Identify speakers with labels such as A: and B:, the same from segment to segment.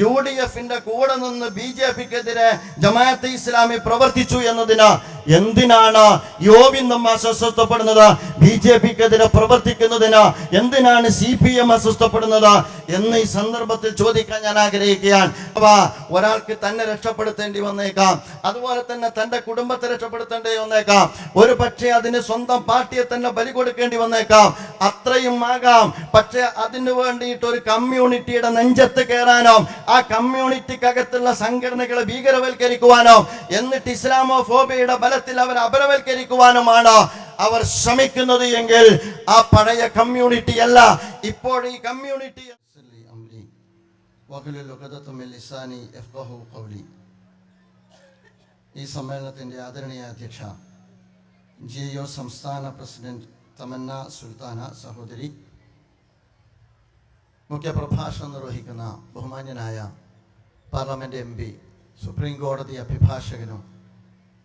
A: Yo D എഫിന്റെ കൂടെ നിന്ന് ബി ജെ പിക്കെതിരെ ജമാഅത്തെ ഇസ്ലാമി പ്രവർത്തിച്ചു എന്നതിന് എന്തിനാണ് യോവിൻ നമ്മ അസ്വസ്ഥപ്പെടുന്നത്? ബി ജെ പിക്കെതിരെ പ്രവർത്തിക്കുന്നതിന് എന്തിനാണ് സി പി എം അസ്വസ്ഥപ്പെടുന്നത്? എന്ന് ഈ സന്ദർഭത്തിൽ ചോദിക്കാൻ ഞാൻ ആഗ്രഹിക്കുകയാണ്. അപ്പൊ ഒരാൾക്ക് തന്നെ രക്ഷപ്പെടുത്തേണ്ടി വന്നേക്കാം. അതുപോലെ തന്നെ തന്റെ കുടുംബത്തെ രക്ഷപ്പെടുത്തേണ്ടി വന്നേക്കാം. ഒരു പക്ഷേ അതിന് സ്വന്തം പാർട്ടിയെ തന്നെ ബലി കൊടുക്കേണ്ടി വന്നേക്കാം. അത്രയും ആകാം. പക്ഷെ അതിനു വേണ്ടിയിട്ട് ഒരു കമ്മ്യൂണിറ്റിയുടെ നെഞ്ചത്ത് കയറാനോ ആ കമ്മ്യൂണിറ്റിക്കകത്തുള്ള സംഘടനകളെ ഭീകരവൽക്കരിക്കുവാനോ എന്നിട്ട് ഇസ്ലാമോ ഫോബിയുടെ ബലത്തിൽ അവർ അപരവൽക്കരിക്കുവാനുമാണ് അവർ ശ്രമിക്കുന്നത് എങ്കിൽ ആ പഴയ കമ്മ്യൂണിറ്റി അല്ല ഇപ്പോൾ ഈ കമ്മ്യൂണിറ്റി ഈ സമ്മേളനത്തിന്റെ ആദരണീയ അധ്യക്ഷ ജി സംസ്ഥാന പ്രസിഡന്റ് തമന്ന സുൽത്താന സഹോദരി മുഖ്യപ്രഭാഷണം നിർവഹിക്കുന്ന ബഹുമാന്യനായ പാർലമെന്റ് എം പി സുപ്രീം കോടതി അഭിഭാഷകനും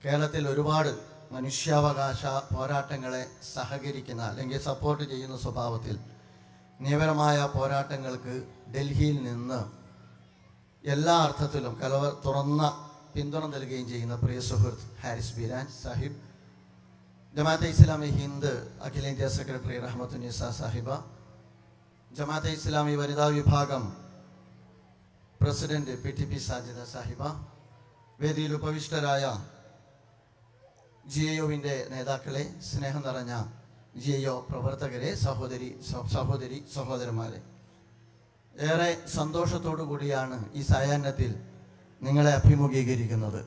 A: കേരളത്തിൽ ഒരുപാട് മനുഷ്യാവകാശ പോരാട്ടങ്ങളെ സഹകരിക്കുന്ന അല്ലെങ്കിൽ സപ്പോർട്ട് ചെയ്യുന്ന സ്വഭാവത്തിൽ നിയമപരമായ പോരാട്ടങ്ങൾക്ക് ഡൽഹിയിൽ നിന്ന് എല്ലാ അർത്ഥത്തിലും കലവർ തുറന്ന പിന്തുണ നൽകുകയും ചെയ്യുന്ന പ്രിയ സുഹൃത്ത് ഹാരിസ് ബീരാൻ സാഹിബ് ജമാഅത്തെ ഇസ്ലാമി ഹിന്ദ് അഖിലേന്ത്യാ സെക്രട്ടറി റഹ്മത്തുനിസ സാഹിബ ജമാഅത്തെ ഇസ്ലാമി വനിതാ വിഭാഗം president P T P Sajida Sahiba വേദിയിൽ ഉപവിഷ്ടരായ ജി ഒവിന്റെ നേതാക്കളെ സ്നേഹം നിറഞ്ഞ ജി എ പ്രവർത്തകരെ സഹോദരി സഹോദരി സഹോദരന്മാരെ. ഏറെ സന്തോഷത്തോടു കൂടിയാണ് ഈ സായാഹ്നത്തിൽ നിങ്ങളെ അഭിമുഖീകരിക്കുന്നത്.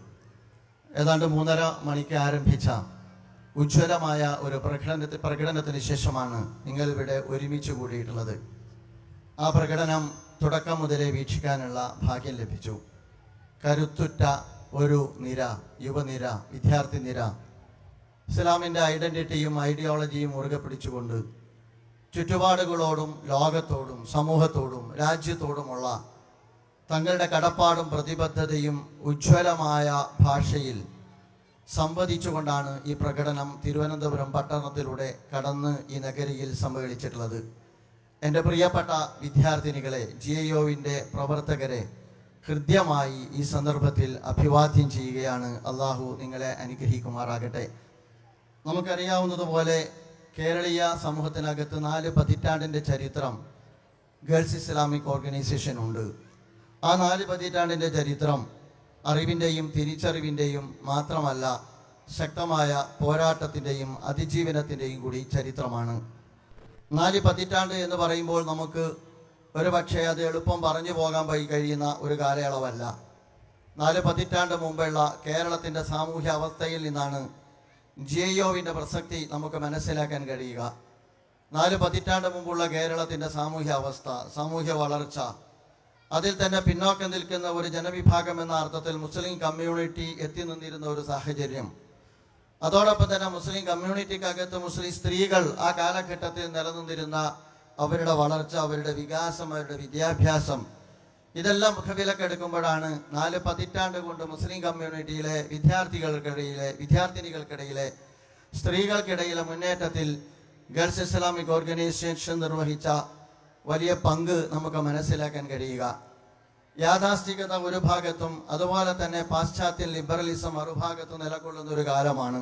A: ഏതാണ്ട് മൂന്നര മണിക്ക് ആരംഭിച്ച ഉജ്ജ്വലമായ ഒരു പ്രകടനത്തിന് പ്രകടനത്തിന് ശേഷമാണ് നിങ്ങളിവിടെ ഒരുമിച്ച് കൂടിയിട്ടുള്ളത്. ആ പ്രകടനം തുടക്കം മുതലേ വീക്ഷിക്കാനുള്ള ഭാഗ്യം ലഭിച്ചു. കരുത്തുറ്റ ഒരു നിര യുവനിര വിദ്യാർത്ഥി നിര ഇസ്ലാമിന്റെ ഐഡന്റിറ്റിയും ഐഡിയോളജിയും മുറുകെ പിടിച്ചുകൊണ്ട് ചുറ്റുപാടുകളോടും ലോകത്തോടും സമൂഹത്തോടും രാജ്യത്തോടുമുള്ള തങ്ങളുടെ കടപ്പാടും പ്രതിബദ്ധതയും ഉജ്ജ്വലമായ ഭാഷയിൽ സംവദിച്ചുകൊണ്ടാണ് ഈ പ്രകടനം തിരുവനന്തപുരം പട്ടണത്തിലൂടെ കടന്ന് ഈ നഗരിയിൽ സമ്മേളിച്ചിട്ടുള്ളത് എന്റെ പ്രിയപ്പെട്ട വിദ്യാർത്ഥിനികളെ ജി ഐ ഒവിന്റെ പ്രവർത്തകരെ ഹൃദ്യമായി ഈ സന്ദർഭത്തിൽ അഭിവാദ്യം ചെയ്യുകയാണ് അള്ളാഹു നിങ്ങളെ അനുഗ്രഹിക്കുമാറാകട്ടെ. നമുക്കറിയാവുന്നതുപോലെ കേരളീയ സമൂഹത്തിനകത്ത് നാല് പതിറ്റാണ്ടിന്റെ ചരിത്രം ഗേൾസ് ഇസ്ലാമിക് ഓർഗനൈസേഷൻ ഉണ്ട്. ആ നാല് പതിറ്റാണ്ടിന്റെ ചരിത്രം അറിവിന്റെയും തിരിച്ചറിവിന്റെയും മാത്രമല്ല ശക്തമായ പോരാട്ടത്തിന്റെയും അതിജീവനത്തിന്റെയും കൂടി ചരിത്രമാണ്. നാല് പതിറ്റാണ്ട് എന്ന് പറയുമ്പോൾ നമുക്ക് ഒരു പക്ഷേ അത് എളുപ്പം പറഞ്ഞു പോകാൻ പോയി കഴിയുന്ന ഒരു കാലയളവല്ല. നാല് പതിറ്റാണ്ട് മുമ്പുള്ള കേരളത്തിന്റെ സാമൂഹ്യ അവസ്ഥയിൽ നിന്നാണ് ജി ഒവിന്റെ പ്രസക്തി നമുക്ക് മനസ്സിലാക്കാൻ കഴിയുക. നാല് പതിറ്റാണ്ട് മുമ്പുള്ള കേരളത്തിന്റെ സാമൂഹ്യ അവസ്ഥ സാമൂഹ്യ വളർച്ച അതിൽ തന്നെ പിന്നോക്കം നിൽക്കുന്ന ഒരു ജനവിഭാഗം എന്ന അർത്ഥത്തിൽ മുസ്ലിം കമ്മ്യൂണിറ്റി എത്തി നിന്നിരുന്ന ഒരു സാഹചര്യം. അതോടൊപ്പം തന്നെ മുസ്ലിം കമ്മ്യൂണിറ്റിക്കകത്ത് മുസ്ലിം സ്ത്രീകൾ ആ കാലഘട്ടത്തിൽ നിലനിന്നിരുന്ന അവരുടെ വളർച്ച അവരുടെ വികാസം അവരുടെ വിദ്യാഭ്യാസം ഇതെല്ലാം മുഖവിലക്കെടുക്കുമ്പോഴാണ് നാല് പതിറ്റാണ്ട് കൊണ്ട് മുസ്ലിം കമ്മ്യൂണിറ്റിയിലെ വിദ്യാർത്ഥികൾക്കിടയിലെ വിദ്യാർത്ഥിനികൾക്കിടയിലെ സ്ത്രീകൾക്കിടയിലെ മുന്നേറ്റത്തിൽ ഗേൾസ് ഇസ്ലാമിക് ഓർഗനൈസേഷൻ നിർവഹിച്ച വലിയ പങ്ക് നമുക്ക് മനസ്സിലാക്കാൻ കഴിയുക. യാഥാസ്ഥികത ഒരു ഭാഗത്തും അതുപോലെ തന്നെ പാശ്ചാത്യ ലിബറലിസം മറുഭാഗത്തും നിലകൊള്ളുന്ന ഒരു കാലമാണ്.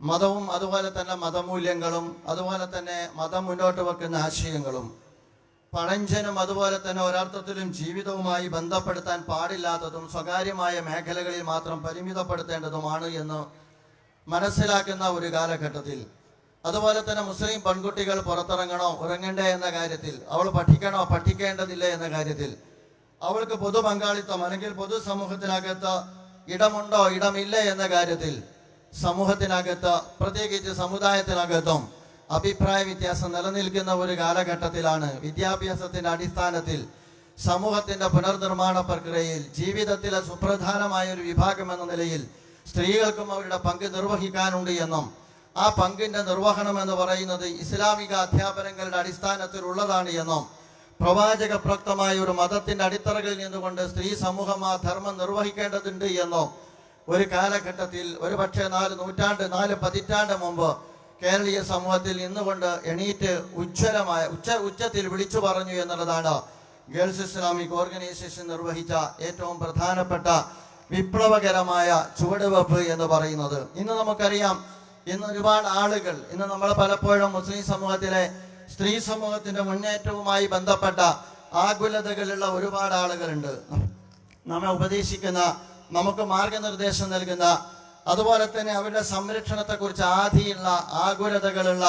A: മതവും അതുപോലെ തന്നെ മതമൂല്യങ്ങളും അതുപോലെ തന്നെ മതം മുന്നോട്ട് വെക്കുന്ന ആശയങ്ങളും പഴഞ്ചനും അതുപോലെ തന്നെ ഒരർത്ഥത്തിലും ജീവിതവുമായി ബന്ധപ്പെടുത്താൻ പാടില്ലാത്തതും സ്വകാര്യമായ മേഖലകളിൽ മാത്രം പരിമിതപ്പെടുത്തേണ്ടതുമാണ് എന്ന് മനസ്സിലാക്കുന്ന ഒരു കാലഘട്ടത്തിൽ. അതുപോലെ തന്നെ മുസ്ലിം പെൺകുട്ടികൾ പുറത്തിറങ്ങണോ ഉറങ്ങണ്ടേ എന്ന കാര്യത്തിൽ അവൾ പഠിക്കണോ പഠിക്കേണ്ടതില്ല എന്ന കാര്യത്തിൽ അവൾക്ക് പൊതു പങ്കാളിത്തം അല്ലെങ്കിൽ പൊതു സമൂഹത്തിനകത്ത് ഇടമുണ്ടോ ഇടമില്ല എന്ന കാര്യത്തിൽ സമൂഹത്തിനകത്ത് പ്രത്യേകിച്ച് സമുദായത്തിനകത്തും അഭിപ്രായ വ്യത്യാസം നിലനിൽക്കുന്ന ഒരു കാലഘട്ടത്തിലാണ് വിദ്യാഭ്യാസത്തിന്റെ അടിസ്ഥാനത്തിൽ സമൂഹത്തിന്റെ പുനർനിർമ്മാണ പ്രക്രിയയിൽ ജീവിതത്തിലെ സുപ്രധാനമായ ഒരു വിഭാഗം എന്ന നിലയിൽ സ്ത്രീകൾക്കും അവരുടെ പങ്ക് നിർവഹിക്കാനുണ്ട് എന്നും ആ പങ്കിന്റെ നിർവഹണം എന്ന് പറയുന്നത് ഇസ്ലാമിക അധ്യാപനങ്ങളുടെ അടിസ്ഥാനത്തിലുള്ളതാണ് എന്നും പ്രവാചക പ്രക്തമായ ഒരു മതത്തിന്റെ അടിത്തറകളിൽ നിന്നുകൊണ്ട് സ്ത്രീ സമൂഹം ആ ധർമ്മം നിർവഹിക്കേണ്ടതുണ്ട് എന്നോ ഒരു കാലഘട്ടത്തിൽ ഒരു പക്ഷേ നാല് നൂറ്റാണ്ട് നാല് പതിറ്റാണ്ട് മുമ്പ് കേരളീയ സമൂഹത്തിൽ നിന്നുകൊണ്ട് എണീറ്റ് ഉജ്ജ്വലമായ ഉച്ച ഉച്ചത്തിൽ വിളിച്ചു പറഞ്ഞു എന്നുള്ളതാണ് ഗേൾസ് ഇസ്ലാമിക് ഓർഗനൈസേഷൻ നിർവഹിച്ച ഏറ്റവും പ്രധാനപ്പെട്ട വിപ്ലവകരമായ ചുവടുവെപ്പ് എന്ന് പറയുന്നത്. ഇന്ന് നമുക്കറിയാം ഇന്ന് ഒരുപാട് ആളുകൾ ഇന്ന് നമ്മൾ പലപ്പോഴും മുസ്ലിം സമൂഹത്തിലെ സ്ത്രീ സമൂഹത്തിന്റെ മുന്നേറ്റവുമായി ബന്ധപ്പെട്ട ആകുലതകളുള്ള ഒരുപാട് ആളുകളുണ്ട്. നമ്മെ ഉപദേശിക്കുന്ന നമുക്ക് മാർഗനിർദ്ദേശം നൽകുന്ന അതുപോലെ തന്നെ അവരുടെ സംരക്ഷണത്തെക്കുറിച്ച് ആധിയുള്ള ആകുലതകളുള്ള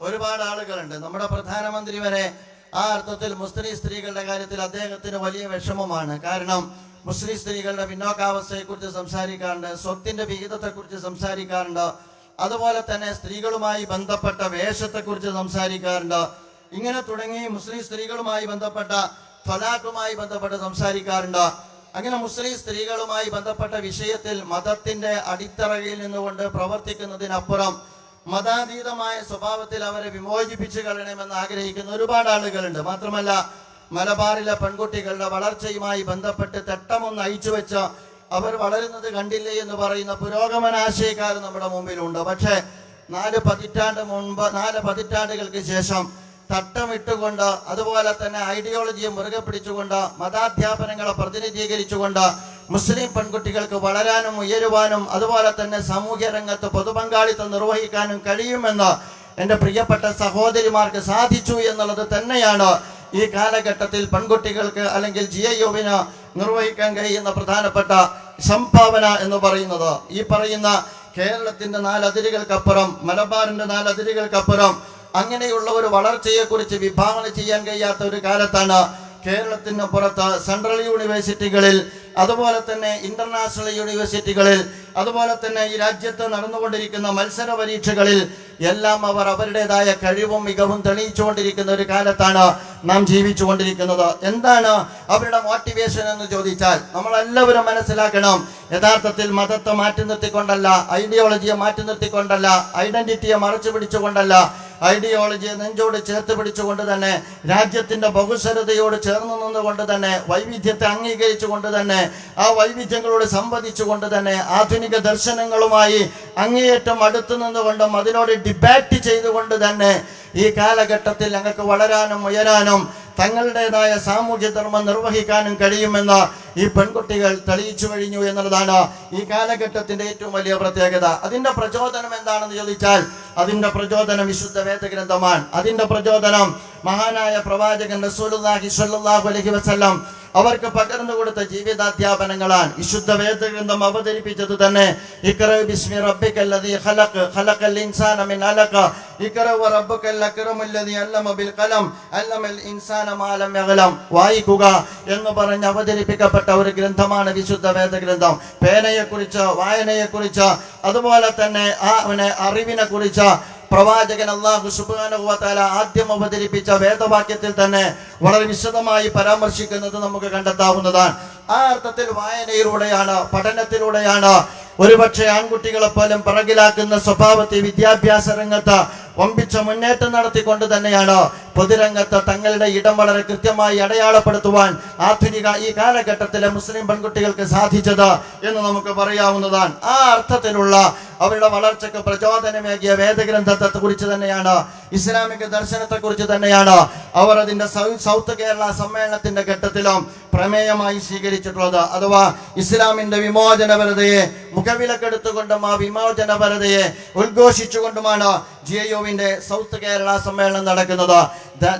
A: ഒരുപാട് ആളുകളുണ്ട്. നമ്മുടെ പ്രധാനമന്ത്രി വരെ ആ അർത്ഥത്തിൽ മുസ്ലിം സ്ത്രീകളുടെ കാര്യത്തിൽ അദ്ദേഹത്തിന് വലിയ വിഷമമാണ്. കാരണം മുസ്ലിം സ്ത്രീകളുടെ പിന്നോക്കാവസ്ഥയെക്കുറിച്ച് സംസാരിക്കാറുണ്ട് സ്വത്തിന്റെ വിഹിതത്തെക്കുറിച്ച് സംസാരിക്കാറുണ്ട്. അതുപോലെ തന്നെ സ്ത്രീകളുമായി ബന്ധപ്പെട്ട വേഷത്തെക്കുറിച്ച് സംസാരിക്കാറുണ്ട്. ഇങ്ങനെ തുടങ്ങി മുസ്ലിം സ്ത്രീകളുമായി ബന്ധപ്പെട്ട ത്വലാഖുമായി ബന്ധപ്പെട്ട് സംസാരിക്കാറുണ്ട്. അങ്ങനെ മുസ്ലിം സ്ത്രീകളുമായി ബന്ധപ്പെട്ട വിഷയത്തിൽ മതത്തിന്റെ അടിത്തറയിൽ നിന്നുകൊണ്ട് പ്രവർത്തിക്കുന്നതിനപ്പുറം മതാതീതമായ സ്വഭാവത്തിൽ അവരെ വിമോചിപ്പിച്ചു കളയണമെന്ന് ആഗ്രഹിക്കുന്ന ഒരുപാട് ആളുകളുണ്ട്. മാത്രമല്ല മലബാറിലെ പെൺകുട്ടികളുടെ വളർച്ചയുമായി ബന്ധപ്പെട്ട് തട്ടമൊന്ന് അയച്ചു വെച്ച അവർ വളരുന്നത് കണ്ടില്ലേ എന്ന് പറയുന്ന പുരോഗമനാശയക്കാർ നമ്മുടെ മുമ്പിലുണ്ട്. പക്ഷേ നാല് പതിറ്റാണ്ട് മുൻപ് നാല് പതിറ്റാണ്ടുകൾക്ക് ശേഷം തട്ടമിട്ടുകൊണ്ട് അതുപോലെ തന്നെ ഐഡിയോളജിയെ മുറുകെ പിടിച്ചുകൊണ്ട് മതാധ്യാപനങ്ങളെ പ്രതിനിധീകരിച്ചുകൊണ്ട് മുസ്ലിം പെൺകുട്ടികൾക്ക് വളരാനും ഉയരുവാനും അതുപോലെ തന്നെ സാമൂഹ്യ രംഗത്ത് പൊതുപങ്കാളിത്തം നിർവഹിക്കാനും കഴിയുമെന്ന് എന്റെ പ്രിയപ്പെട്ട സഹോദരിമാർക്ക് സാധിച്ചു എന്നുള്ളത് തന്നെയാണ് ഈ കാലഘട്ടത്തിൽ പെൺകുട്ടികൾക്ക് അല്ലെങ്കിൽ ജി ഐ നിർവഹിക്കാൻ കഴിയുന്ന പ്രധാനപ്പെട്ട സംഭാവന എന്ന് പറയുന്നത്. ഈ പറയുന്ന കേരളത്തിന്റെ നാലതിരുകൾക്കപ്പുറം മലബാറിന്റെ നാലതിരുകൾക്കപ്പുറം അങ്ങനെയുള്ള ഒരു വളർച്ചയെക്കുറിച്ച് വിഭാവന ചെയ്യാൻ കഴിയാത്ത ഒരു കാലത്താണ് കേരളത്തിന് പുറത്ത് സെൻട്രൽ യൂണിവേഴ്സിറ്റികളിൽ അതുപോലെ തന്നെ ഇന്റർനാഷണൽ യൂണിവേഴ്സിറ്റികളിൽ അതുപോലെ തന്നെ ഈ രാജ്യത്ത് നടന്നുകൊണ്ടിരിക്കുന്ന മത്സര പരീക്ഷകളിൽ എല്ലാം അവർ അവരുടേതായ കഴിവും മികവും തെളിയിച്ചുകൊണ്ടിരിക്കുന്ന ഒരു കാലത്താണ് നാം ജീവിച്ചുകൊണ്ടിരിക്കുന്നത്. എന്താണ് അവരുടെ മോട്ടിവേഷൻ എന്ന് ചോദിച്ചാൽ നമ്മളെല്ലാവരും മനസ്സിലാക്കണം യഥാർത്ഥത്തിൽ മതത്തെ മാറ്റി നിർത്തിക്കൊണ്ടല്ല ഐഡിയോളജിയെ മാറ്റി നിർത്തിക്കൊണ്ടല്ല ഐഡന്റിറ്റിയെ മറച്ചു പിടിച്ചുകൊണ്ടല്ല ഐഡിയോളജിയെ നെഞ്ചോട് ചേർത്ത് പിടിച്ചുകൊണ്ട് തന്നെ രാജ്യത്തിന്റെ ബഹുസ്വരതയോട് ചേർന്ന് നിന്നുകൊണ്ട് തന്നെ വൈവിധ്യത്തെ അംഗീകരിച്ചുകൊണ്ട് തന്നെ ആ വൈവിധ്യങ്ങളോട് സംവദിച്ചുകൊണ്ട് തന്നെ ആധുനിക ദർശനങ്ങളുമായി അങ്ങേയറ്റം അടുത്തു നിന്നുകൊണ്ടും അതിനോട് ഡിബേറ്റ് ചെയ്തുകൊണ്ട് തന്നെ ഈ കാലഘട്ടത്തിൽ ഞങ്ങൾക്ക് വളരാനും ഉയരാനും തങ്ങളുടേതായ സാമൂഹ്യ ധർമ്മം നിർവഹിക്കാനും കഴിയുമെന്ന് ഈ പെൺകുട്ടികൾ തെളിയിച്ചു കഴിഞ്ഞു എന്നുള്ളതാണ് ഈ കാലഘട്ടത്തിന്റെ ഏറ്റവും വലിയ പ്രത്യേകത. അതിന്റെ പ്രചോദനം എന്താണെന്ന് ചോദിച്ചാൽ അതിന്റെ പ്രചോദനം വിശുദ്ധ വേദഗ്രന്ഥമാണ്. അതിന്റെ പ്രചോദനം മഹാനായ പ്രവാചകൻ റസൂലുള്ളാഹി സ്വല്ലല്ലാഹു അലൈഹി വസല്ലം അവർക്ക് പകർന്നു കൊടുത്ത ജീവിതാധ്യാപനങ്ങളാണ് വിശുദ്ധ വേദഗ്രന്ഥം അവതരിപ്പിച്ചത് തന്നെ വായിക്കുക എന്ന് പറഞ്ഞ് അവതരിപ്പിക്കപ്പെട്ട ഒരു ഗ്രന്ഥമാണ് വിശുദ്ധ വേദഗ്രന്ഥം. പേനയെക്കുറിച്ച് വായനയെക്കുറിച്ച് അതുപോലെ തന്നെ ആ അറിവിനെ കുറിച്ച് പ്രവാചകൻ അള്ളാഹു സുബാനുവല ആദ്യം അവതരിപ്പിച്ച വേദവാക്യത്തിൽ തന്നെ വളരെ വിശദമായി പരാമർശിക്കുന്നത് നമുക്ക് കണ്ടെത്താവുന്നതാണ്. ആ അർത്ഥത്തിൽ വായനയിലൂടെയാണ് പഠനത്തിലൂടെയാണ്. ഒരുപക്ഷെ ആൺകുട്ടികളെ പോലും പിറകിലാക്കുന്ന സ്വഭാവത്തെ വിദ്യാഭ്യാസ രംഗത്ത് വമ്പിച്ച മുന്നേറ്റം നടത്തിക്കൊണ്ട് തന്നെയാണ് പൊതുരംഗത്ത് തങ്ങളുടെ ഇടം വളരെ കൃത്യമായി അടയാളപ്പെടുത്തുവാൻ ആധുനിക ഈ കാലഘട്ടത്തിലെ മുസ്ലിം പെൺകുട്ടികൾക്ക് സാധിച്ചത് എന്ന് നമുക്ക് പറയാവുന്നതാണ്. ആ അർത്ഥത്തിലുള്ള അവരുടെ വളർച്ചയ്ക്ക് പ്രചോദനമേകിയ വേദഗ്രന്ഥത്തെ കുറിച്ച് തന്നെയാണ് ഇസ്ലാമിക ദർശനത്തെ കുറിച്ച് തന്നെയാണ് അവർ അതിന്റെ സൗത്ത് കേരള സമ്മേളനത്തിന്റെ ഘട്ടത്തിലും പ്രമേയമായി സ്വീകരിച്ചിട്ടുള്ളത്. അഥവാ ഇസ്ലാമിന്റെ വിമോചനപരതയെ മുഖവിലക്കെടുത്തുകൊണ്ടും ആ വിമോചനപരതയെ ഉദ്ഘോഷിച്ചുകൊണ്ടുമാണ് ജി യുവിന്റെ സൗത്ത് കേരള സമ്മേളനം നടക്കുന്നത്.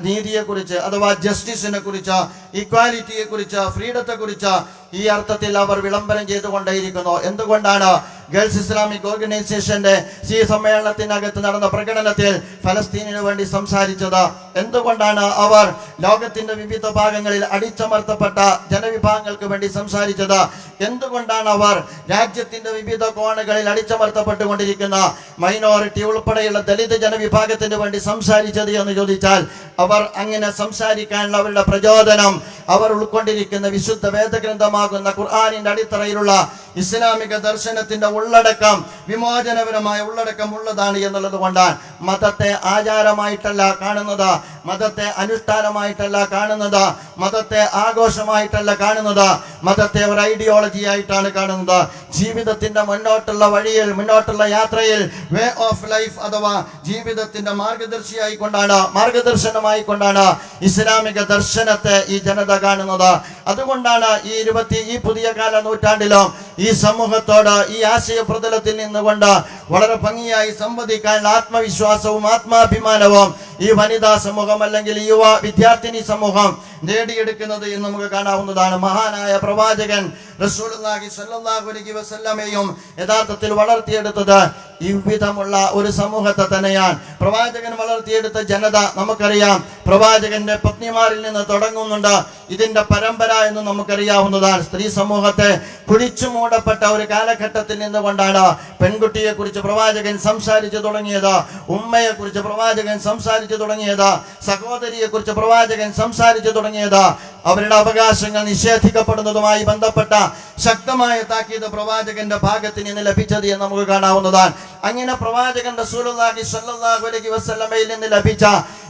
A: നീതിയെ കുറിച്ച് അഥവാ ജസ്റ്റിസിനെ കുറിച്ച് ഇക്വാലിറ്റിയെ കുറിച്ച് ഫ്രീഡത്തെ കുറിച്ച് ഈ അർത്ഥത്തിൽ അവർ വിളംബരം ചെയ്തുകൊണ്ടേയിരിക്കുന്നു. എന്തുകൊണ്ടാണ് ഗേൾസ് ഇസ്ലാമിക് ഓർഗനൈസേഷന്റെ സി സമ്മേളനത്തിനകത്ത് നടന്ന പ്രകടനത്തിൽ ഫലസ്തീനിനു വേണ്ടി സംസാരിച്ചത് എന്തുകൊണ്ടാണ് അവർ ലോകത്തിന്റെ വിവിധ ഭാഗങ്ങളിൽ അടിച്ചമർത്തപ്പെട്ട ജനവിഭാഗങ്ങൾക്ക് വേണ്ടി സംസാരിച്ചത്? എന്തുകൊണ്ടാണ് അവർ രാജ്യത്തിന്റെ വിവിധ കോണുകളിൽ അടിച്ചമർത്തപ്പെട്ടുകൊണ്ടിരിക്കുന്ന മൈനോറിറ്റി ഉൾപ്പെടെയുള്ള ദലിത് ജനവിഭാഗത്തിന് വേണ്ടി സംസാരിച്ചത് എന്ന് ചോദിച്ചാൽ അവർ അങ്ങനെ സംസാരിക്കാനുള്ള അവരുടെ പ്രചോദനം അവർ ഉൾക്കൊണ്ടിരിക്കുന്ന വിശുദ്ധ വേദഗ്രന്ഥമാകുന്ന ഖുർആാനിന്റെ അടിത്തറയിലുള്ള ഇസ്ലാമിക ദർശനത്തിന്റെ ഉള്ളടക്കം വിമോചനപരമായ ഉള്ളടക്കം ഉള്ളതാണ് എന്നുള്ളത് കൊണ്ടാണ് മതത്തെ ആചാരമായിട്ടല്ല കാണുന്നത്. മതത്തെ അനുഷ്ഠാനമായിട്ടല്ല കാണുന്നത്. മതത്തെ ആഘോഷമായിട്ടല്ല കാണുന്നത്. മതത്തെ ഒരു ഐഡിയോളജി ആയിട്ടാണ് കാണുന്നത്. ജീവിതത്തിന്റെ മുന്നോട്ടുള്ള വഴിയിൽ മുന്നോട്ടുള്ള യാത്രയിൽ വേ ഓഫ് ലൈഫ് അഥവാ ജീവിതത്തിന്റെ മാർഗദർശിയായി കൊണ്ടാണ് മാർഗദർശനമായി കൊണ്ടാണ് ഇസ്ലാമിക ദർശനത്തെ ഈ ജനത കാണുന്നത്. അതുകൊണ്ടാണ് ഈ ഇരുപത്തി ഈ പുതിയ കാല നൂറ്റാണ്ടിലും ഈ സമൂഹത്തോട് ഈ ആശയ പ്രതലത്തിൽ നിന്നുകൊണ്ട് വളരെ ഭംഗിയായി സംവദിക്കാൻ ആത്മവിശ്വാസവും ആത്മാഭിമാനവും ഈ വനിതാ സമൂഹം അല്ലെങ്കിൽ യുവ വിദ്യാർത്ഥിനി സമൂഹം നേടിയെടുക്കുന്നത് എന്ന് നമുക്ക് കാണാവുന്നതാണ്. മഹാനായ പ്രവാചകൻ വസല്ലമയും യഥാർത്ഥത്തിൽ വളർത്തിയെടുത്തത് ഇவ்விധമുള്ള ഒരു സമൂഹത്തെ തന്നെയാണ്. പ്രവാചകൻ വളർത്തിയെടുത്ത ജനത നമുക്കറിയാം. പ്രവാചകന്റെ പത്നിമാരിൽ നിന്ന് തുടങ്ങുന്നുണ്ട്. ഇതിന്റെ പരമ്പര എന്ന് നമുക്കറിയാവുന്നതാണ്. സ്ത്രീ സമൂഹത്തെ കുഴിച്ചു മൂടപ്പെട്ട ഒരു കാലഘട്ടത്തിൽ നിന്നുകൊണ്ടാണ് പെൺകുട്ടിയെ കുറിച്ച് പ്രവാചകൻ സംസാരിച്ചു തുടങ്ങിയത്. ഉമ്മയെ കുറിച്ച് പ്രവാചകൻ സംസാരിച്ചു തുടങ്ങിയത്. സഹോദരിയെ കുറിച്ച് പ്രവാചകൻ സംസാരിച്ചു തുടങ്ങിയത്. അവരുടെ അവകാശങ്ങൾ നിഷേധിക്കപ്പെടുന്നതുമായി ബന്ധപ്പെട്ട ശക്തമായ താക്കീത് പ്രവാചകന്റെ ഭാഗത്ത് നിന്ന് ലഭിച്ചത് എന്ന് നമുക്ക് കാണാവുന്നതാണ്. അങ്ങനെ പ്രവാചകൻ റസൂലുള്ളാഹി സ്വല്ലല്ലാഹു അലൈഹി വസല്ലമയിൽ നിന്ന് ലഭിച്ച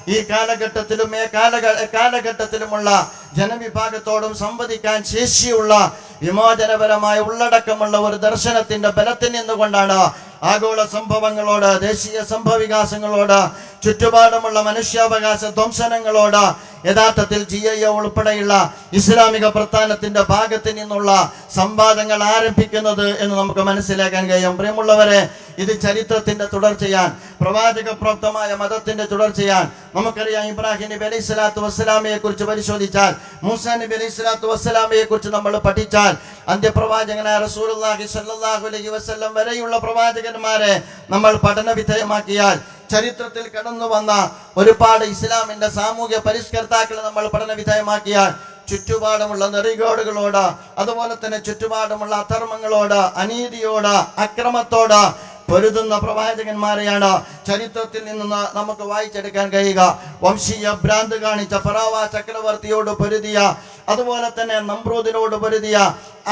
A: ഈ കാലഘട്ടത്തിലും ഈ കാലഘ കാലഘട്ടത്തിലുമുള്ള ജനവിഭാഗത്തോടും സംവദിക്കാൻ ശേഷിയുള്ള വിമോചനപരമായ ഉള്ളടക്കമുള്ള ഒരു ദർശനത്തിന്റെ ബലത്തിൽ നിന്നുകൊണ്ടാണ് ആഗോള സംഭവങ്ങളോട് ദേശീയ സംഭവവികാസങ്ങളോട് ചുറ്റുപാടുമുള്ള മനുഷ്യാവകാശ ധ്വംസനങ്ങളോട് യഥാർത്ഥത്തിൽ ജി ഐ ഉൾപ്പെടെയുള്ള ഇസ്ലാമിക പ്രസ്ഥാനത്തിന്റെ ഭാഗത്ത് നിന്നുള്ള സംവാദങ്ങൾ ആരംഭിക്കുന്നത് എന്ന് നമുക്ക് മനസ്സിലാക്കാൻ കഴിയും. പ്രിയമുള്ളവരെ ഇത് ചരിത്രത്തിന്റെ തുടർച്ചയാൻ പ്രവാചക പ്രോക്തമായ മതത്തിന്റെ തുടർച്ചയാൻ നമുക്കറിയാം ഇബ്രാഹിം നബി അലൈഹി സ്വലാത്തു വസ്സലാമയെ കുറിച്ച് പരിശോധിച്ചാൽ മൂസാ നബി അലൈഹി സ്വലാത്തു വസ്സലാമയെ കുറിച്ച് നമ്മൾ പഠിച്ചാൽ അന്ത്യപ്രവാചകനായ സ്വല്ലല്ലാഹു അലൈഹി വസല്ലം വരെയുള്ള പ്രവാചകന്മാരെ നമ്മൾ പഠന വിധേയമാക്കിയാൽ ചരിത്രത്തിൽ കടന്നു വന്ന ഒരുപാട് ഇസ്ലാമിന്റെ സാമൂഹ്യ പരിഷ്കർത്താക്കളെ നമ്മൾ പഠന വിധേയമാക്കിയാൽ ചുറ്റുപാടുമുള്ള നെറികേടുകളോട് അതുപോലെ തന്നെ ചുറ്റുപാടുമുള്ള അധർമ്മങ്ങളോട് അനീതിയോട് അക്രമത്തോട് പൊരുതുന്ന പ്രവാചകന്മാരെയാണ്. ചരിത്രത്തിൽ നിന്ന് നമുക്ക് വായിച്ചെടുക്കാൻ കഴിയുക. വംശീയ ഭ്രാന്ത് കാണിച്ച ഫറാവ ചക്രവർത്തിയോട് പൊരുതിയ അതുപോലെ തന്നെ നമ്രൂദിനോട് പൊരുതിയ